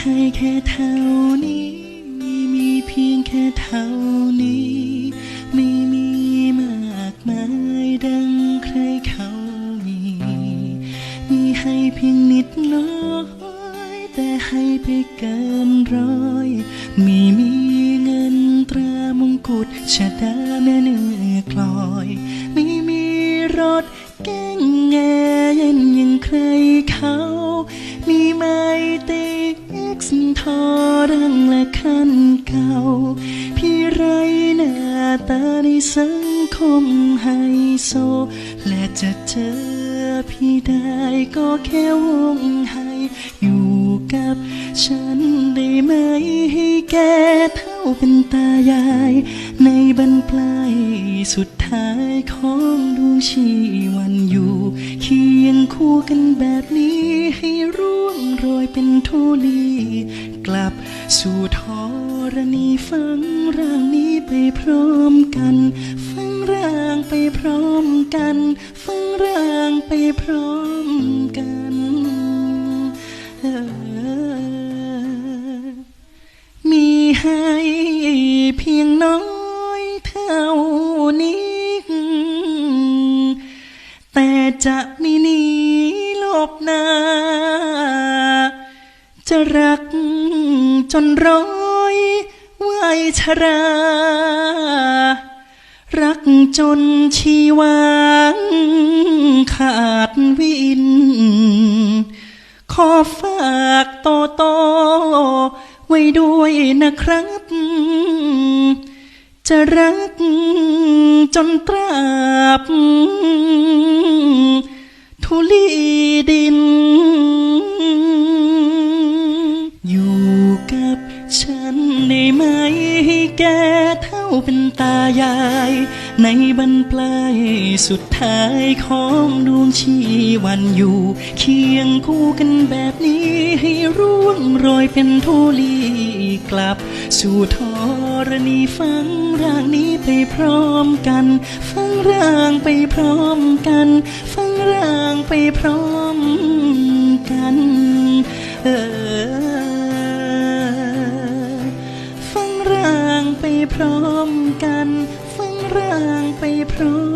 ให้แค่เท่านี้ มีเพียงแค่เท่านี้ ไม่มีมากมายดังใครเขามี มีให้เพียงนิดน้อยแต่ให้ไปเกินร้อยมีมีเงินตรามงกุฎชะดาแม่เนื้อกลอย ไม่มีรถเก้งแง อ็กซ์ทอรังและคันเก่า พี่ไรหน้าตาในสังคมไฮโซ และจะเจอพี่ได้ก็แค่วงไฮอยู่กับฉันได้ไหมให้แกเท่าเป็นตายาย ในบรรปลายสุดท้ายของดวงชีวันอยู่เคียงคู่กันแบบนี้ให้ร่วงโรยเป็นทุลี กลับ สู่ธรณีฟังร่างนี้ไปพร้อมกัน ฟังร่างไปพร้อมกัน ฟังร่างไปพร้อมกันออมีให้เพียงน้อยเท่านี้ แต่จะไม่หนีลบหน้าจะรัก จนร้อยวัยชรา รักจนชีวางขาดวิน ขอฝากโตโตไว้ด้วยนะครับ จะรักจนตราบ ทุลีดิน บ ฉันได้ไหมให้แกเท่าเป็นตายาย ในบรรปลายสุดท้ายของดวงชีวันอยู่ เคียงคู่กันแบบนี้ให้ร่วงโรยเป็นทุลีกลับ สู่ธรณีฟังร่างนี้ไปพร้อมกัน ฟังร่างไปพร้อมกัน ฟังร่างไปพร้อม ไปพร้อมกัน ฟังร่างไปพร้อม